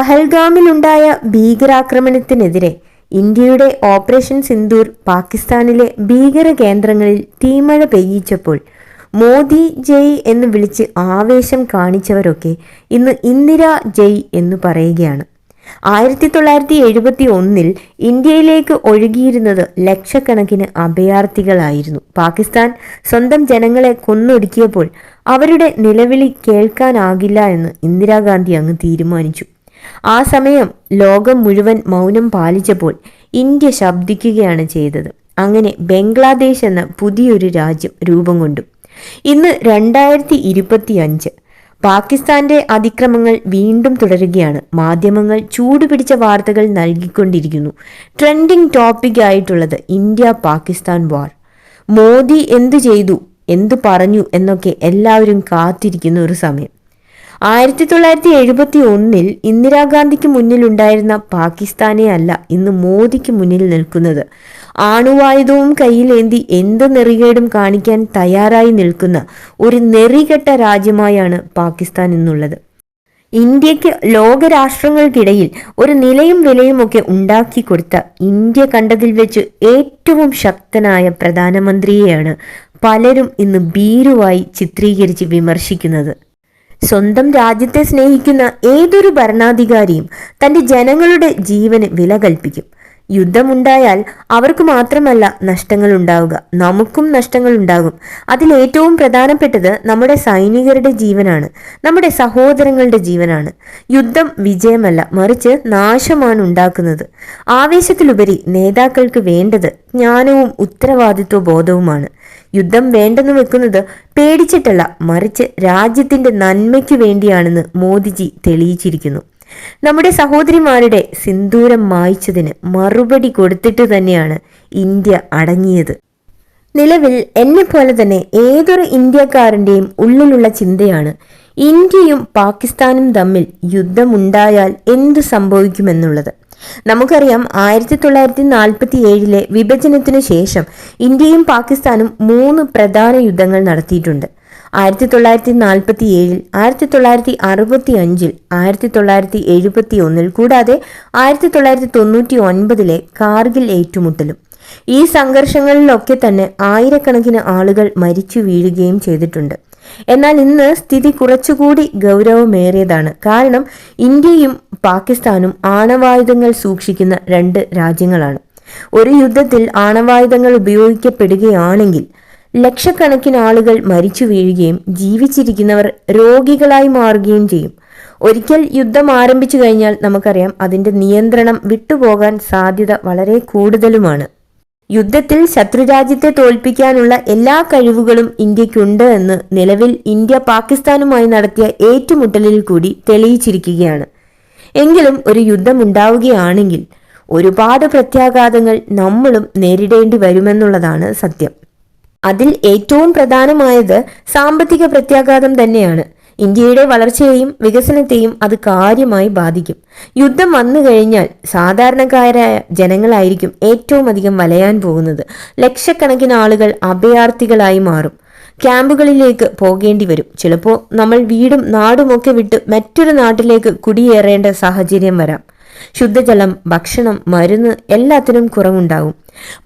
പഹൽഗാമിലുണ്ടായ ഭീകരാക്രമണത്തിനെതിരെ ഇന്ത്യയുടെ ഓപ്പറേഷൻ സിന്ദൂർ പാകിസ്ഥാനിലെ ഭീകര കേന്ദ്രങ്ങളിൽ തീമഴ പെയ്യിച്ചപ്പോൾ മോദി ജയ് എന്ന് വിളിച്ച് ആവേശം കാണിച്ചവരൊക്കെ ഇന്ന് ഇന്ദിര ജയ് എന്ന് പറയുകയാണ്. ആയിരത്തി തൊള്ളായിരത്തി എഴുപത്തി ഒന്നിൽ ഇന്ത്യയിലേക്ക് ഒഴുകിയിരുന്നത് ലക്ഷക്കണക്കിന് അഭയാർത്ഥികളായിരുന്നു. പാകിസ്ഥാൻ സ്വന്തം ജനങ്ങളെ കൊന്നൊടുക്കിയപ്പോൾ അവരുടെ നിലവിളി കേൾക്കാനാകില്ല എന്ന് ഇന്ദിരാഗാന്ധി അങ്ങ് തീരുമാനിച്ചു. ആ സമയം ലോകം മുഴുവൻ മൗനം പാലിച്ചപ്പോൾ ഇന്ത്യ ശബ്ദിക്കുകയാണ് ചെയ്തത്. അങ്ങനെ ബംഗ്ലാദേശ് എന്ന പുതിയൊരു രാജ്യം രൂപം കൊണ്ടു. ഇന്ന് രണ്ടായിരത്തി ഇരുപത്തി അഞ്ച് പാകിസ്ഥാന്റെ അതിക്രമങ്ങൾ വീണ്ടും തുടരുകയാണ്. മാധ്യമങ്ങൾ ചൂടുപിടിച്ച വാർത്തകൾ നൽകിക്കൊണ്ടിരിക്കുന്നു. ട്രെൻഡിങ് ടോപ്പിക് ആയിട്ടുള്ളത് ഇന്ത്യ പാകിസ്ഥാൻ വാർ. മോദി എന്തു ചെയ്തു എന്തു പറഞ്ഞു എന്നൊക്കെ എല്ലാവരും കാത്തിരിക്കുന്ന ഒരു സമയം. ആയിരത്തി തൊള്ളായിരത്തി എഴുപത്തി ഒന്നിൽ ഇന്ദിരാഗാന്ധിക്ക് മുന്നിലുണ്ടായിരുന്ന പാകിസ്ഥാനെ അല്ല ഇന്ന് മോദിക്ക് മുന്നിൽ നിൽക്കുന്നത്. ആണുവായുധവും കയ്യിലേന്തി എന്ത് നെറികേടും കാണിക്കാൻ തയ്യാറായി നിൽക്കുന്ന ഒരു നെറികെട്ട രാജ്യമായാണ് പാകിസ്ഥാൻ എന്നുള്ളത്. ഇന്ത്യയ്ക്ക് ലോകരാഷ്ട്രങ്ങൾക്കിടയിൽ ഒരു നിലയും വിലയും ഒക്കെ ഉണ്ടാക്കി കൊടുത്ത ഇന്ത്യ കണ്ടതിൽ വെച്ച് ഏറ്റവും ശക്തനായ പ്രധാനമന്ത്രിയെയാണ് പലരും ഇന്ന് ഭീരുവായി ചിത്രീകരിച്ച് വിമർശിക്കുന്നത്. സ്വന്തം രാജ്യത്തെ സ്നേഹിക്കുന്ന ഏതൊരു ഭരണാധികാരിയും തന്റെ ജനങ്ങളുടെ ജീവന് വില കൽപ്പിക്കും. യുദ്ധമുണ്ടായാൽ അവർക്ക് മാത്രമല്ല നഷ്ടങ്ങൾ ഉണ്ടാവുക നമുക്കും നഷ്ടങ്ങൾ ഉണ്ടാകും അതിലേറ്റവും പ്രധാനപ്പെട്ടത് നമ്മുടെ സൈനികരുടെ ജീവനാണ്. നമ്മുടെ സഹോദരങ്ങളുടെ ജീവനാണ്. യുദ്ധം വിജയമല്ല മറിച്ച് നാശമാണ് ഉണ്ടാക്കുന്നത്. ആവേശത്തിലുപരി നേതാക്കൾക്ക് വേണ്ടത് ജ്ഞാനവും ഉത്തരവാദിത്വ ബോധവുമാണ് യുദ്ധം വേണ്ടെന്ന് വെക്കുന്നത് പേടിച്ചിട്ടല്ല മറിച്ച് രാജ്യത്തിന്റെ നന്മയ്ക്ക് വേണ്ടിയാണെന്ന് മോദിജി തെളിയിച്ചിരിക്കുന്നു. നമ്മുടെ സഹോദരിമാരുടെ സിന്ദൂരം മായ്ച്ചതിന് മറുപടി കൊടുത്തിട്ട് തന്നെയാണ് ഇന്ത്യ അടങ്ങിയത്. നിലവിൽ എന്നെ പോലെ തന്നെ ഏതൊരു ഇന്ത്യക്കാരന്റെയും ഉള്ളിലുള്ള ചിന്തയാണ് ഇന്ത്യയും പാകിസ്ഥാനും തമ്മിൽ യുദ്ധമുണ്ടായാൽ എന്തു സംഭവിക്കുമെന്നുള്ളത്. നമുക്കറിയാം ആയിരത്തി തൊള്ളായിരത്തി നാൽപ്പത്തി ഏഴിലെ വിഭജനത്തിനു ശേഷം ഇന്ത്യയും പാകിസ്ഥാനും മൂന്ന് പ്രധാന യുദ്ധങ്ങൾ നടത്തിയിട്ടുണ്ട്. ആയിരത്തി തൊള്ളായിരത്തി നാൽപ്പത്തി ഏഴിൽ ആയിരത്തി തൊള്ളായിരത്തി അറുപത്തി അഞ്ചിൽ ആയിരത്തി തൊള്ളായിരത്തി എഴുപത്തി ഒന്നിൽ കൂടാതെ ആയിരത്തി തൊള്ളായിരത്തി തൊണ്ണൂറ്റി ഒൻപതിലെ കാർഗിൽ ഏറ്റുമുട്ടലും. ഈ സംഘർഷങ്ങളിലൊക്കെ തന്നെ ആയിരക്കണക്കിന് ആളുകൾ മരിച്ചു വീഴുകയും ചെയ്തിട്ടുണ്ട്. എന്നാൽ ഇന്ന് സ്ഥിതി കുറച്ചുകൂടി ഗൗരവമേറിയതാണ്. കാരണം ഇന്ത്യയും പാകിസ്ഥാനും ആണവായുധങ്ങൾ സൂക്ഷിക്കുന്ന രണ്ട് രാജ്യങ്ങളാണ്. ഒരു യുദ്ധത്തിൽ ആണവായുധങ്ങൾ ഉപയോഗിക്കപ്പെടുകയാണെങ്കിൽ ലക്ഷക്കണക്കിന് ആളുകൾ മരിച്ചു വീഴുകയും ജീവിച്ചിരിക്കുന്നവർ രോഗികളായി മാറുകയും ചെയ്യും. ഒരിക്കൽ യുദ്ധം ആരംഭിച്ചു കഴിഞ്ഞാൽ നമുക്കറിയാം അതിന്റെ നിയന്ത്രണം വിട്ടുപോകാൻ സാധ്യത വളരെ കൂടുതലുമാണ്. യുദ്ധത്തിൽ ശത്രുരാജ്യത്തെ തോൽപ്പിക്കാനുള്ള എല്ലാ കഴിവുകളും ഇന്ത്യക്കുണ്ട് എന്ന് നിലവിൽ ഇന്ത്യ പാകിസ്ഥാനുമായി നടത്തിയ ഏറ്റുമുട്ടലിൽ കൂടി തെളിയിച്ചിരിക്കുകയാണ്. എങ്കിലും ഒരു യുദ്ധം ഉണ്ടാവുകയാണെങ്കിൽ ഒരുപാട് പ്രത്യാഘാതങ്ങൾ നമ്മളും നേരിടേണ്ടി വരുമെന്നുള്ളതാണ് സത്യം. അതിൽ ഏറ്റവും പ്രധാനമായത് സാമ്പത്തിക പ്രത്യാഘാതം തന്നെയാണ്. ഇന്ത്യയുടെ വളർച്ചയെയും വികസനത്തെയും അത് കാര്യമായി ബാധിക്കും. യുദ്ധം വന്നു കഴിഞ്ഞാൽ സാധാരണക്കാരായ ജനങ്ങളായിരിക്കും ഏറ്റവും അധികം വലയാൻ പോകുന്നത്. ലക്ഷക്കണക്കിന് ആളുകൾ അഭയാർത്ഥികളായി മാറും. ക്യാമ്പുകളിലേക്ക് പോകേണ്ടി വരും. ചിലപ്പോൾ നമ്മൾ വീടും നാടുമൊക്കെ വിട്ട് മറ്റൊരു നാട്ടിലേക്ക് കുടിയേറേണ്ട സാഹചര്യം വരാം. ശുദ്ധജലം ഭക്ഷണം മരുന്ന് എല്ലാത്തിനും കുറവുണ്ടാകും.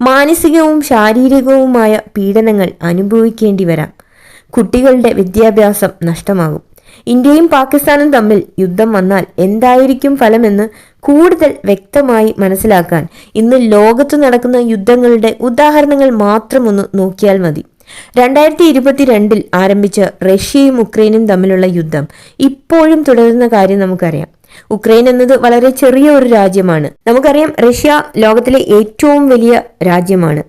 മാനസികവും ശാരീരികവുമായ പീഡനങ്ങൾ അനുഭവിക്കേണ്ടി വരാം. കുട്ടികളുടെ വിദ്യാഭ്യാസം നഷ്ടമാകും. ഇന്ത്യയും പാകിസ്ഥാനും തമ്മിൽ യുദ്ധം വന്നാൽ എന്തായിരിക്കും ഫലമെന്ന് കൂടുതൽ വ്യക്തമായി മനസ്സിലാക്കാൻ ഇന്ന് ലോകത്ത് നടക്കുന്ന യുദ്ധങ്ങളുടെ ഉദാഹരണങ്ങൾ മാത്രമൊന്ന് നോക്കിയാൽ മതി. രണ്ടായിരത്തി ഇരുപത്തിരണ്ടിൽ ആരംഭിച്ച റഷ്യയും ഉക്രൈനും തമ്മിലുള്ള യുദ്ധം ഇപ്പോഴും തുടരുന്ന കാര്യം നമുക്കറിയാം. ഉക്രൈൻ എന്നത് വളരെ ചെറിയ ഒരു രാജ്യമാണ്. നമുക്കറിയാം റഷ്യ ലോകത്തിലെ ഏറ്റവും വലിയ രാജ്യമാണ്.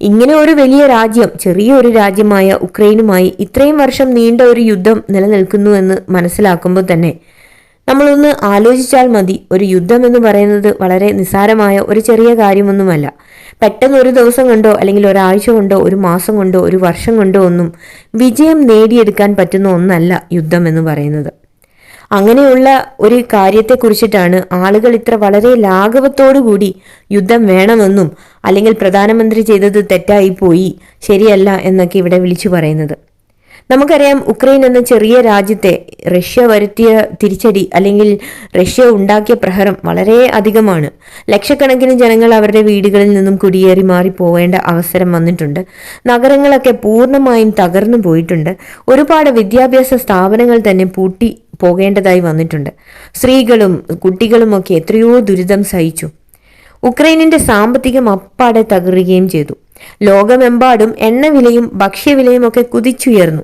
ഇങ്ങനെ ഒരു വലിയ രാജ്യം ചെറിയ ഒരു രാജ്യമായ ഉക്രൈനുമായി ഇത്രയും വർഷം നീണ്ട ഒരു യുദ്ധം നിലനിൽക്കുന്നു എന്ന് മനസ്സിലാക്കുമ്പോൾ തന്നെ നമ്മളൊന്ന് ആലോചിച്ചാൽ മതി ഒരു യുദ്ധം എന്ന് പറയുന്നത് വളരെ നിസ്സാരമായ ഒരു ചെറിയ കാര്യമൊന്നുമല്ല. പെട്ടെന്ന് ഒരു ദിവസം കൊണ്ടോ അല്ലെങ്കിൽ ഒരാഴ്ച കൊണ്ടോ ഒരു മാസം കൊണ്ടോ ഒരു വർഷം കൊണ്ടോ ഒന്നും വിജയം നേടിയെടുക്കാൻ പറ്റുന്ന ഒന്നല്ല യുദ്ധം എന്ന് പറയുന്നത്. അങ്ങനെയുള്ള ഒരു കാര്യത്തെക്കുറിച്ചിട്ടാണ് ആളുകൾ ഇത്ര വളരെ കൂടി യുദ്ധം വേണമെന്നും അല്ലെങ്കിൽ പ്രധാനമന്ത്രി ചെയ്തത് തെറ്റായിപ്പോയി ശരിയല്ല എന്നൊക്കെ ഇവിടെ വിളിച്ചു പറയുന്നത്. നമുക്കറിയാം ഉക്രൈൻ എന്ന ചെറിയ രാജ്യത്തെ റഷ്യ വരുത്തിയ തിരിച്ചടി അല്ലെങ്കിൽ റഷ്യ ഉണ്ടാക്കിയ പ്രഹരം വളരെ അധികമാണ്. ലക്ഷക്കണക്കിന് ജനങ്ങൾ അവരുടെ വീടുകളിൽ നിന്നും കുടിയേറി മാറി പോവേണ്ട അവസരം വന്നിട്ടുണ്ട്. നഗരങ്ങളൊക്കെ പൂർണമായും തകർന്നു പോയിട്ടുണ്ട്. ഒരുപാട് വിദ്യാഭ്യാസ സ്ഥാപനങ്ങൾ തന്നെ പൂട്ടി പോകേണ്ടതായി വന്നിട്ടുണ്ട്. സ്ത്രീകളും കുട്ടികളുമൊക്കെ എത്രയോ ദുരിതം സഹിച്ചു. ഉക്രൈനിന്റെ സാമ്പത്തികം അപ്പാടെ തകരുകയും ചെയ്തു. ലോകമെമ്പാടും എണ്ണവിലയും ഭക്ഷ്യവിലയും ഒക്കെ കുതിച്ചുയർന്നു.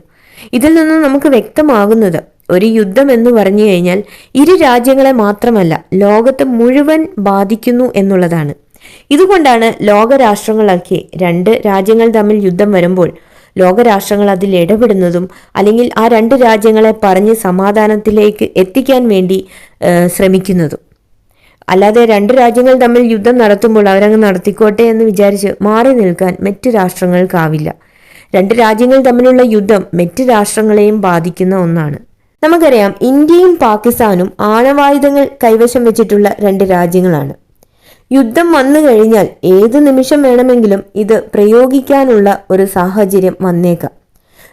ഇതിൽ നിന്ന് നമുക്ക് വ്യക്തമാകുന്നത് ഒരു യുദ്ധം എന്ന് പറഞ്ഞു കഴിഞ്ഞാൽ ഇരു രാജ്യങ്ങളെ മാത്രമല്ല ലോകത്തെ മുഴുവൻ ബാധിക്കുന്നു എന്നുള്ളതാണ്. ഇതുകൊണ്ടാണ് ലോകരാഷ്ട്രങ്ങളൊക്കെ രണ്ട് രാജ്യങ്ങൾ തമ്മിൽ യുദ്ധം വരുമ്പോൾ ലോകരാഷ്ട്രങ്ങൾ അതിൽ ഇടപെടുന്നതും അല്ലെങ്കിൽ ആ രണ്ട് രാജ്യങ്ങളെ പറഞ്ഞ് സമാധാനത്തിലേക്ക് എത്തിക്കാൻ വേണ്ടി ശ്രമിക്കുന്നതും. അല്ലാതെ രണ്ട് രാജ്യങ്ങൾ തമ്മിൽ യുദ്ധം നടത്തുമ്പോൾ അവരങ്ങ് നടത്തിക്കോട്ടെ എന്ന് വിചാരിച്ച് മാറി നിൽക്കാൻ മറ്റു രാഷ്ട്രങ്ങൾക്കാവില്ല. രണ്ട് രാജ്യങ്ങൾ തമ്മിലുള്ള യുദ്ധം മറ്റ് രാഷ്ട്രങ്ങളെയും ബാധിക്കുന്ന ഒന്നാണ്. നമുക്കറിയാം ഇന്ത്യയും പാകിസ്ഥാനും ആണവായുധങ്ങൾ കൈവശം വെച്ചിട്ടുള്ള രണ്ട് രാജ്യങ്ങളാണ്. യുദ്ധം വന്നു കഴിഞ്ഞാൽ ഏത് നിമിഷം വേണമെങ്കിലും ഇത് പ്രയോഗിക്കാനുള്ള ഒരു സാഹചര്യം വന്നേക്കാം.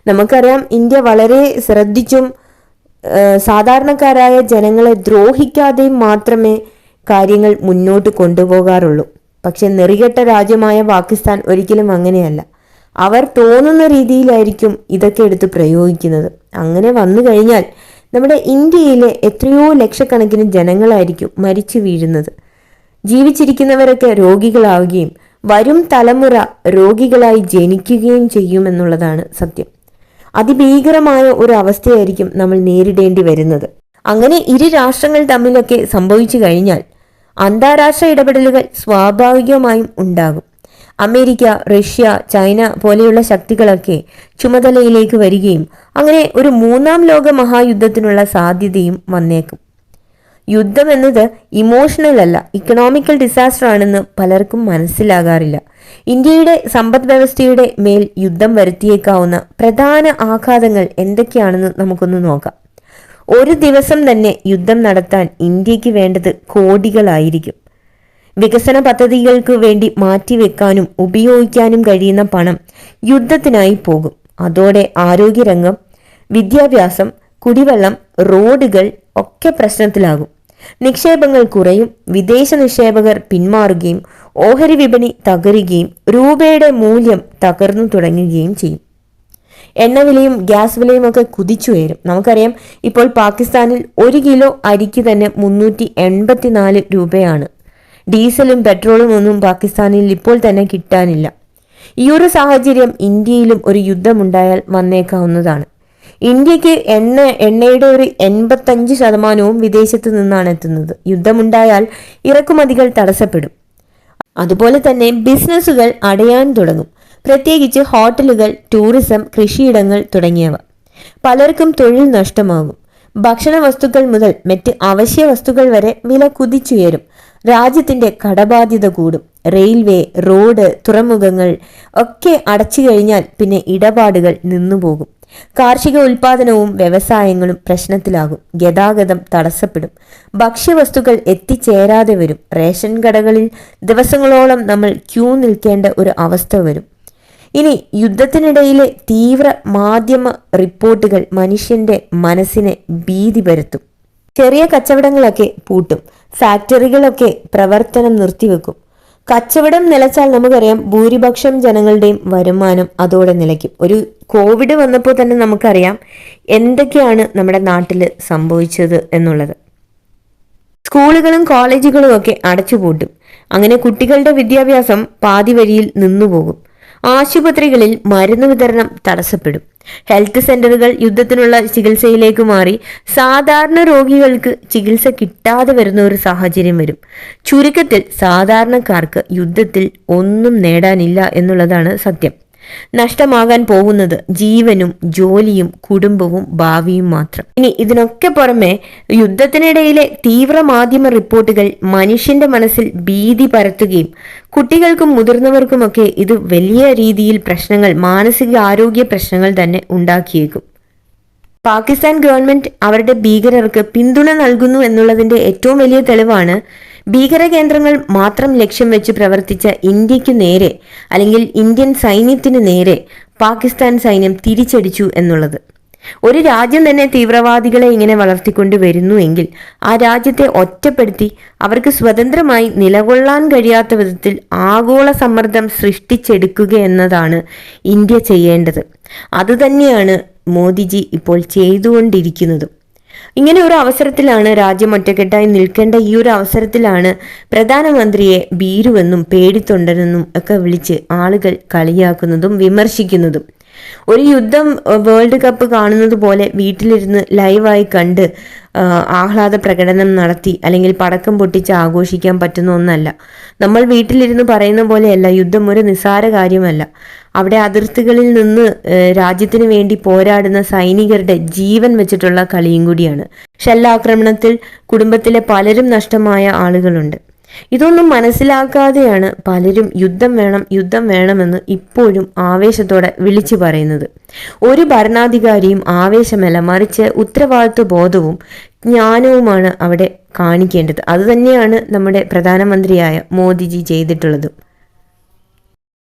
നമുക്കറിയാം ഇന്ത്യ വളരെ ശ്രദ്ധിച്ചും സാധാരണക്കാരായ ജനങ്ങളെ ദ്രോഹിക്കാതെയും മാത്രമേ കാര്യങ്ങൾ മുന്നോട്ട് കൊണ്ടുപോകാറുള്ളൂ. പക്ഷെ നെറികെട്ട രാജ്യമായ പാകിസ്ഥാൻ ഒരിക്കലും അങ്ങനെയല്ല. അവർ തോന്നുന്ന രീതിയിലായിരിക്കും ഇതൊക്കെ എടുത്ത് പ്രയോഗിക്കുന്നത്. അങ്ങനെ വന്നു കഴിഞ്ഞാൽ നമ്മുടെ ഇന്ത്യയിലെ എത്രയോ ലക്ഷക്കണക്കിന് ജനങ്ങളായിരിക്കും മരിച്ചു വീഴുന്നത്. ജീവിച്ചിരിക്കുന്നവരൊക്കെ രോഗികളാവുകയും വരും തലമുറ രോഗികളായി ജനിക്കുകയും ചെയ്യുമെന്നുള്ളതാണ് സത്യം. അതിഭീകരമായ ഒരു അവസ്ഥയായിരിക്കും നമ്മൾ നേരിടേണ്ടി വരുന്നത്. അങ്ങനെ ഇരു രാഷ്ട്രങ്ങൾ തമ്മിലൊക്കെ സംഭവിച്ചു കഴിഞ്ഞാൽ അന്താരാഷ്ട്ര ഇടപെടലുകൾ സ്വാഭാവികമായും ഉണ്ടാകും. അമേരിക്ക റഷ്യ ചൈന പോലെയുള്ള ശക്തികളൊക്കെ ചുമതലയിലേക്ക് വരികയും അങ്ങനെ ഒരു മൂന്നാം ലോക മഹായുദ്ധത്തിനുള്ള സാധ്യതയും വന്നേക്കും. യുദ്ധം എന്നത് ഇമോഷണൽ അല്ല ഇക്കണോമിക്കൽ ഡിസാസ്റ്റർ ആണെന്ന് പലർക്കും മനസ്സിലാകാറില്ല. ഇന്ത്യയുടെ സമ്പദ് വ്യവസ്ഥയുടെ മേൽ യുദ്ധം വരുത്തിയേക്കാവുന്ന പ്രധാന ആഘാതങ്ങൾ എന്തൊക്കെയാണെന്ന് നമുക്കൊന്ന് നോക്കാം. ഒരു ദിവസം തന്നെ യുദ്ധം നടത്താൻ ഇന്ത്യയ്ക്ക് വേണ്ടത് കോടികളായിരിക്കും. വികസന പദ്ധതികൾക്ക് വേണ്ടി മാറ്റിവെക്കാനും ഉപയോഗിക്കാനും കഴിയുന്ന പണം യുദ്ധത്തിനായി പോകും. അതോടെ ആരോഗ്യരംഗം വിദ്യാഭ്യാസം കുടിവെള്ളം റോഡുകൾ ഒക്കെ പ്രശ്നത്തിലാകും. നിക്ഷേപങ്ങൾ കുറയും വിദേശ നിക്ഷേപകർ പിന്മാറുകയും ഓഹരി വിപണി തകരുകയും രൂപയുടെ മൂല്യം തകർന്നു തുടങ്ങുകയും ചെയ്യും. എണ്ണവിലയും ഗ്യാസ് വിലയും ഒക്കെ കുതിച്ചുയരും. നമുക്കറിയാം ഇപ്പോൾ പാകിസ്ഥാനിൽ ഒരു കിലോ അരിക്ക് തന്നെ മുന്നൂറ്റി എൺപത്തിനാല് രൂപയാണ്. ഡീസലും പെട്രോളും ഒന്നും പാകിസ്ഥാനിൽ ഇപ്പോൾ തന്നെ കിട്ടാനില്ല. ഈ ഒരു സാഹചര്യം ഇന്ത്യയിലും ഒരു യുദ്ധമുണ്ടായാൽ വന്നേക്കാവുന്നതാണ്. ഇന്ത്യയ്ക്ക് എണ്ണ എണ്ണയുടെ ഒരു എൺപത്തഞ്ച് ശതമാനവും വിദേശത്ത് നിന്നാണ് എത്തുന്നത്. യുദ്ധമുണ്ടായാൽ ഇറക്കുമതികൾ തടസ്സപ്പെടും. അതുപോലെ തന്നെ ബിസിനസ്സുകൾ അടയാൻ തുടങ്ങും. പ്രത്യേകിച്ച് ഹോട്ടലുകൾ ടൂറിസം കൃഷിയിടങ്ങൾ തുടങ്ങിയവ. പലർക്കും തൊഴിൽ നഷ്ടമാകും. ഭക്ഷണ വസ്തുക്കൾ മുതൽ മറ്റ് അവശ്യ വസ്തുക്കൾ വരെ വില കുതിച്ചുയരും. രാജ്യത്തിന്റെ കടബാധ്യത കൂടും. റെയിൽവേ റോഡ് തുറമുഖങ്ങൾ ഒക്കെ അടച്ചു കഴിഞ്ഞാൽ പിന്നെ ഇടപാടുകൾ നിന്നുപോകും കാർഷിക ഉൽപാദനവും വ്യവസായങ്ങളും പ്രശ്നത്തിലാകും. ഗതാഗതം തടസ്സപ്പെടും. ഭക്ഷ്യവസ്തുക്കൾ എത്തിച്ചേരാതെ വരും. റേഷൻ കടകളിൽ ദിവസങ്ങളോളം നമ്മൾ ക്യൂ നിൽക്കേണ്ട ഒരു അവസ്ഥ വരും. ഇനി യുദ്ധത്തിനിടയിലെ തീവ്ര മാധ്യമ റിപ്പോർട്ടുകൾ മനുഷ്യന്റെ മനസ്സിനെ ഭീതി പരത്തും. ചെറിയ കച്ചവടങ്ങളൊക്കെ പൂട്ടും. ഫാക്ടറികളൊക്കെ പ്രവർത്തനം നിർത്തിവെക്കും. കച്ചവടം നിലച്ചാൽ നമുക്കറിയാം ഭൂരിപക്ഷം ജനങ്ങളുടെയും വരുമാനം അതോടെ നിലയ്ക്കും. ഒരു കോവിഡ് വന്നപ്പോൾ തന്നെ നമുക്കറിയാം എന്തൊക്കെയാണ് നമ്മുടെ നാട്ടിൽ സംഭവിച്ചത് എന്നുള്ളത്. സ്കൂളുകളും കോളേജുകളും ഒക്കെ അടച്ചുപൂട്ടും. അങ്ങനെ കുട്ടികളുടെ വിദ്യാഭ്യാസം പാതിവഴിയിൽ നിന്നുപോകും. ആശുപത്രികളിൽ മരുന്ന് വിതരണം തടസ്സപ്പെടും. ഹെൽത്ത് സെന്ററുകൾ യുദ്ധത്തിനുള്ള ചികിത്സയിലേക്ക് മാറി സാധാരണ രോഗികൾക്ക് ചികിത്സ കിട്ടാതെ വരുന്ന ഒരു സാഹചര്യം വരും. ചുരുക്കത്തിൽ സാധാരണക്കാർക്ക് യുദ്ധത്തിൽ ഒന്നും നേടാനില്ല എന്നുള്ളതാണ് സത്യം. നഷ്ടമാകാൻ പോകുന്നത് ജീവനും ജോലിയും കുടുംബവും ഭാവിയും മാത്രം. ഇനി ഇതിനൊക്കെ പുറമെ യുദ്ധത്തിനിടയിലെ തീവ്ര മാധ്യമ റിപ്പോർട്ടുകൾ മനുഷ്യന്റെ മനസ്സിൽ ഭീതി പരത്തുകയും കുട്ടികൾക്കും മുതിർന്നവർക്കുമൊക്കെ ഇത് വലിയ രീതിയിൽ പ്രശ്നങ്ങൾ മാനസിക ആരോഗ്യ പ്രശ്നങ്ങൾ തന്നെ ഉണ്ടാക്കിയേക്കും. പാകിസ്ഥാൻ ഗവൺമെന്റ് അവരുടെ ഭീകരർക്ക് പിന്തുണ നൽകുന്നു എന്നുള്ളതിന്റെ ഏറ്റവും വലിയ തെളിവാണ് ഭീകര കേന്ദ്രങ്ങൾ മാത്രം ലക്ഷ്യം വെച്ച് പ്രവർത്തിച്ച ഇന്ത്യക്കു നേരെ അല്ലെങ്കിൽ ഇന്ത്യൻ സൈന്യത്തിന് നേരെ പാകിസ്ഥാൻ സൈന്യം തിരിച്ചടിച്ചു എന്നുള്ളത്. ഒരു രാജ്യം തന്നെ തീവ്രവാദികളെ ഇങ്ങനെ വളർത്തിക്കൊണ്ട് വരുന്നു എങ്കിൽ ആ രാജ്യത്തെ ഒറ്റപ്പെടുത്തി അവർക്ക് സ്വതന്ത്രമായി നിലകൊള്ളാൻ കഴിയാത്ത വിധത്തിൽ ആഗോള സമ്മർദ്ദം സൃഷ്ടിച്ചെടുക്കുക എന്നതാണ് ഇന്ത്യ ചെയ്യേണ്ടത്. അതുതന്നെയാണ് മോദിജി ഇപ്പോൾ ചെയ്തുകൊണ്ടിരിക്കുന്നതും. ഇങ്ങനെ ഒരു അവസരത്തിലാണ് രാജ്യം ഒറ്റക്കെട്ടായി നിൽക്കേണ്ട ഈ ഒരു അവസരത്തിലാണ് പ്രധാനമന്ത്രിയെ ഭീരുവെന്നും പേടിത്തൊണ്ടനെന്നും ഒക്കെ വിളിച്ച് ആളുകൾ കളിയാക്കുന്നതും വിമർശിക്കുന്നതും. ഒരു യുദ്ധം വേൾഡ് കപ്പ് കാണുന്നത് പോലെ വീട്ടിലിരുന്ന് ലൈവായി കണ്ട് ആഹ്ലാദ പ്രകടനം നടത്തി അല്ലെങ്കിൽ പടക്കം പൊട്ടിച്ച് ആഘോഷിക്കാൻ പറ്റുന്ന ഒന്നല്ല. നമ്മൾ വീട്ടിലിരുന്ന് പറയുന്ന പോലെയല്ല യുദ്ധം ഒരു നിസ്സാര കാര്യമല്ല. അവിടെ അതിർത്തികളിൽ നിന്ന് രാജ്യത്തിന് വേണ്ടി പോരാടുന്ന സൈനികരുടെ ജീവൻ വെച്ചിട്ടുള്ള കളിയും കൂടിയാണ്. ഷെല്ലാക്രമണത്തിൽ കുടുംബത്തിലെ പലരും നഷ്ടമായ ആളുകളുണ്ട്. ഇതൊന്നും മനസ്സിലാക്കാതെയാണ് പലരും യുദ്ധം വേണം യുദ്ധം വേണമെന്ന് ഇപ്പോഴും ആവേശത്തോടെ വിളിച്ചു പറയുന്നത്. ഒരു ഭരണാധികാരിയും ആവേശമല്ല മറിച്ച് ഉത്തരവാദിത്വ ബോധവും ജ്ഞാനവുമാണ് അവിടെ കാണിക്കേണ്ടത്. അതുതന്നെയാണ് നമ്മുടെ പ്രധാനമന്ത്രിയായ മോദിജി ചെയ്തിട്ടുള്ളത്.